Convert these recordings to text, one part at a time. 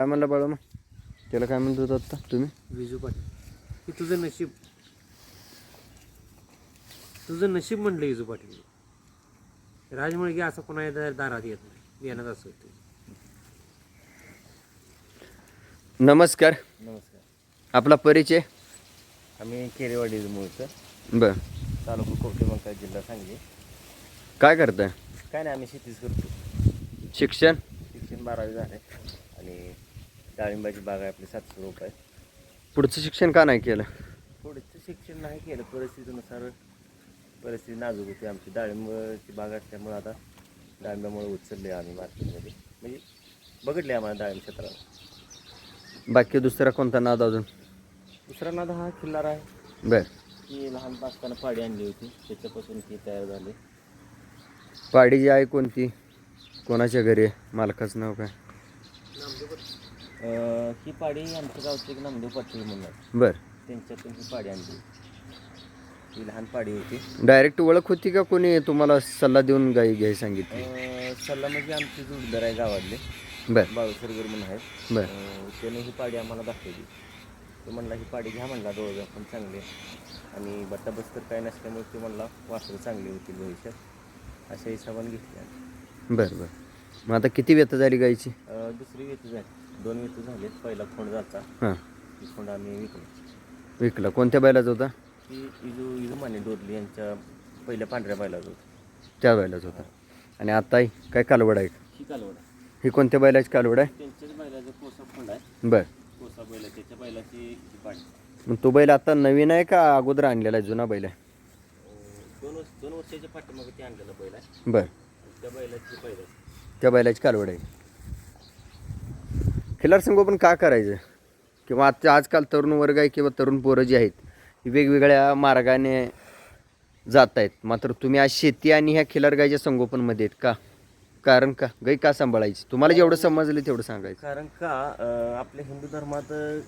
काय म्हणलं बाळा मग? त्याला काय म्हणत होता आत्ता तुम्ही? विजू पाटील. तुझं नशीब. तुझं नशीब म्हणलं विजू पाटील. राजमळगी असं कोणा दारात येत नाही. येणार असं होतं. नमस्कार. नमस्कार. आपला परिचय? आम्ही केरेवाडी मूळचं. बर. तालुका कोकणे मंका जिल्हा सांगली. काय करताय? काय नाही आम्ही शेतीच करतो. शिक्षण? शिक्षण बारावी झाले. डाळिंबाची बाग आहे आपली सातशे रुपये. पुढचं शिक्षण का नाही केलं? थोडंसं शिक्षण नाही केलं. परिस्थितीनुसार परिस्थिती नाजूक होती आमची. डाळिंबाची बाग असल्यामुळं आता डाळिंबामुळे उचलले आम्ही मार्केटमध्ये. म्हणजे बघितले आम्हाला डाळिंब क्षेत्राला. बाकी दुसरा कोणता नाद अजून? दुसरा नाद हा खिल्लार आहे. बर. ती लहान असताना पाडी आणली होती. त्याच्यापासून ती तयार झाली. पाडीची आई कोणती? कोणाच्या घरी आहे? मालकाचं नाव काय? अं, ही पाडी आमच्या गावचे एक नामदेव पाटील म्हणून आहे. बर. त्यांच्यातून ही पाडी आणली. ही लहान पाडी होती. डायरेक्ट ओळख होती का कोणी तुम्हाला सल्ला देऊन गाई घ्याय सांगितली? अं, सल्ला म्हणजे आमचे जोडदार आहे गावातले. बर. बाळूसरगर म्हणून आहेत. बर. अं, त्याने ही पाडी आम्हाला दाखवली. तो म्हणला ही पाडी घ्या म्हणला डोळगा पण चांगले आणि बट्टा बस्तर काय नसल्यामुळे तो म्हणला वासरं चांगली होतील भविष्यात. अशा हिशोबाने घेतली आम्ही. बर बर. मग आता किती व्यथा झाली गायची अं, दुसरी वेतू झाली. दोन वेतू झालेत. पहिला खोंड जाता हां. खोंड आम्ही विकलो. विकला. कोणत्या बैलाचा होता? इजू इजू माने डोरली यांच्या पहिल्या पांढऱ्या बैलाचं होतं. त्या बैलाचा होता. आणि आता काय कालवड आहे? ही कालवड ही कोणत्या बैलाची कालवड आहे? त्यांच्याच बैलाचं कोसा आहे. बर. कोसा बैल आहे. त्याच्या बैलाची ही पाडी मग तो बैल आता नवीन आहे का अगोदर आणलेला आहे? जुना बैल आहे? दोन वर्ष दोन वर्षाच्या पाठीमागे ते आणलेला बैल आहे. बर. आणि त्या बैलाची बैल आहे त्या बैलाची कालवड आहे. खिलार संगोपन का करायचं? किंवा आजच्या आजकाल तरुण वर्ग आहे किंवा तरुण पोरं जी आहेत वेगवेगळ्या मार्गाने जात आहेत मात्र तुम्ही आज शेती आणि ह्या खिलार गायच्या संगोपनमध्ये आहेत का? कारण का? गाई का सांभाळायची? तुम्हाला जेवढं समजलं तेवढं सांगायचं. कारण का आपल्या हिंदू धर्मात अं,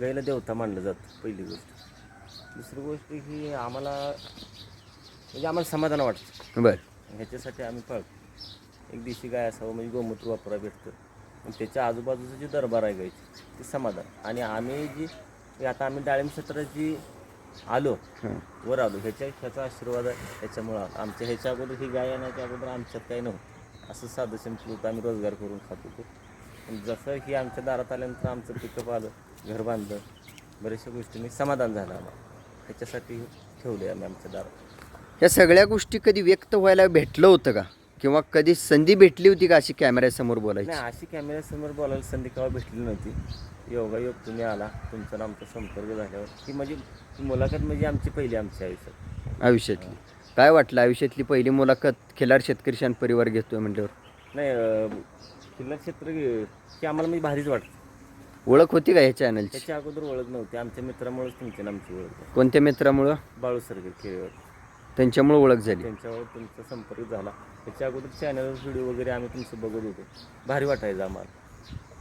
गाईला देवता मानलं जातं पहिली गोष्ट. दुसरी गोष्ट ही आम्हाला म्हणजे आम्हाला समाधान वाटतं. बरं. ह्याच्यासाठी आम्ही पाळतो. एक देशी गाय असावं म्हणजे गोमूत्र वापरा भेटतं. आणि त्याच्या आजूबाजूचं जे दरबार आहे गायची ते समाधान. आणि आम्ही जी आता आम्ही डाळिंब क्षेत्रात जी आलो वर आलो ह्याच्या ह्याचा आशीर्वाद आहे. ह्याच्यामुळं आलो. आमच्या ह्याच्या अगोदर ही गाय येण्याच्या अगोदर आमच्यात काही नव्हतं. असं साधं सिंपल होतं. आम्ही रोजगार करून खात होतो. जसं ही आमच्या दारात आल्यानंतर आमचं पिकअप आलं घर बांधलं बऱ्याचशा गोष्टींनी समाधान झालं आम्हाला. ह्याच्यासाठी ठेवले आम्ही आमच्या दारात. या सगळ्या गोष्टी कधी व्यक्त व्हायला भेटलं होतं का? किंवा कधी संधी भेटली होती का अशी कॅमेऱ्यासमोर बोलायची? नाही अशी कॅमेऱ्यासमोर बोलायला संधी केव्हा भेटली नव्हती. योगायोग तुम्ही आला तुमचा आमचा संपर्क झाल्यावर. ही म्हणजे मुलाखत म्हणजे आमची पहिली आमच्या आयुष्यात. आयुष्यातली. काय वाटलं? आयुष्यातली पहिली मुलाखत खिलार शेतकरी शान परिवार घेतोय म्हटल्यावर नाही किल्ला क्षेत्र की आम्हाला म्हणजे भारीच वाटतं ओळख होती का ह्या चॅनलची त्याच्या अगोदर ओळख नव्हती. आमच्या मित्रामुळेच तुमची आमची ओळख. कोणत्या मित्रामुळं? बाळू सरगर खेळवर त्यांच्यामुळे ओळख झाली. त्यांच्यावर तुमचा संपर्क झाला. त्याच्या अगोदर चॅनलवर व्हिडिओ वगैरे आम्ही तुमचं बघत होतो. भारी वाटायचं आम्हाला.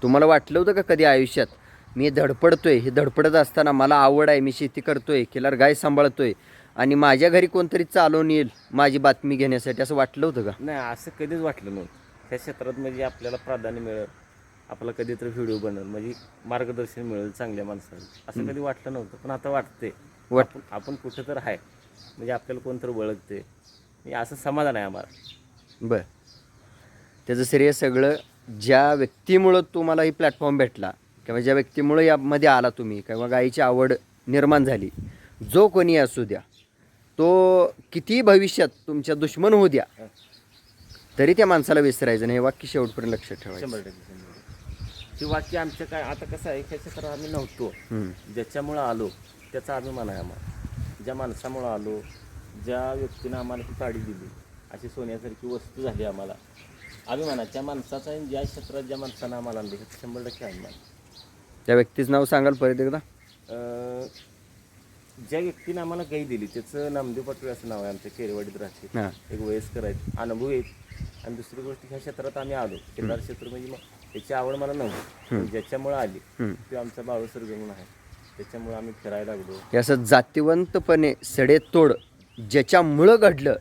तुम्हाला वाटलं होतं का कधी आयुष्यात? मी धडपडतोय हे धडपडत असताना मला आवड आहे मी शेती करतोय खिलार गाय सांभाळतोय आणि माझ्या घरी कोणतरी चालवून येईल माझी बातमी घेण्यासाठी असं वाटलं होतं का? नाही असं कधीच वाटलं नव्हतं ह्या क्षेत्रात म्हणजे आपल्याला प्राधान्य मिळेल. आपला कधीतरी व्हिडिओ बनेल. म्हणजे मार्गदर्शन मिळेल चांगल्या माणसाला असं कधी वाटलं नव्हतं पण आता वाटते वाट- आपण कुठं तर आहे. म्हणजे आपल्याला कोणतरी ओळखते म्हणजे असं समाधान आहे आम्हाला. बर. त्याचं श्रेय सगळं ज्या व्यक्तीमुळं तुम्हाला ही प्लॅटफॉर्म भेटला किंवा ज्या व्यक्तीमुळं यामध्ये आला तुम्ही किंवा गायीची आवड निर्माण झाली जो कोणी असू द्या तो कितीही भविष्यात तुमच्या दुश्मन होऊ द्या तरी त्या माणसाला विसरायचं नाही. हे वाक्य शेवटपर्यंत लक्षात ठेवायचं. शंभर टक्के शंभर टक्के. ते वाक्य आमच्या काय आता कसं आहे ह्या क्षेत्रात आम्ही नव्हतो. हम्म. ज्याच्यामुळं आलो त्याचा अभिमान आहे आम्हाला. ज्या माणसामुळं आलो ज्या व्यक्तीनं आम्हाला ही गाडी दिली अशी सोन्यासारखी वस्तू झाली आम्हाला. अभिमान आहे त्या माणसाचा आणि ज्या क्षेत्रात ज्या माणसानं आम्हाला आणलं हे शंभर टक्के अभिमान. त्या व्यक्तीचं नाव सांगाल परत एकदा? अं, ज्या व्यक्तीनं आम्हाला गाई दिली त्याचं नामदेव पाटील असं नाव आहे आमच्या केरवाडीत राहते. हां. एक वयस्कर आहेत अनुभव आहेत. आणि दुसरी गोष्ट ह्या क्षेत्रात आम्ही आलो. केदार क्षेत्र म्हणजे मग त्याची आवड मला नव्हती. ज्याच्यामुळं आली हम्म. तो आमचा बाळू म्हणून आहे. त्याच्यामुळे आम्ही फिरायला लागलो. हे असं जातीवंतपणे सडेतोड ज्याच्यामुळं घडलं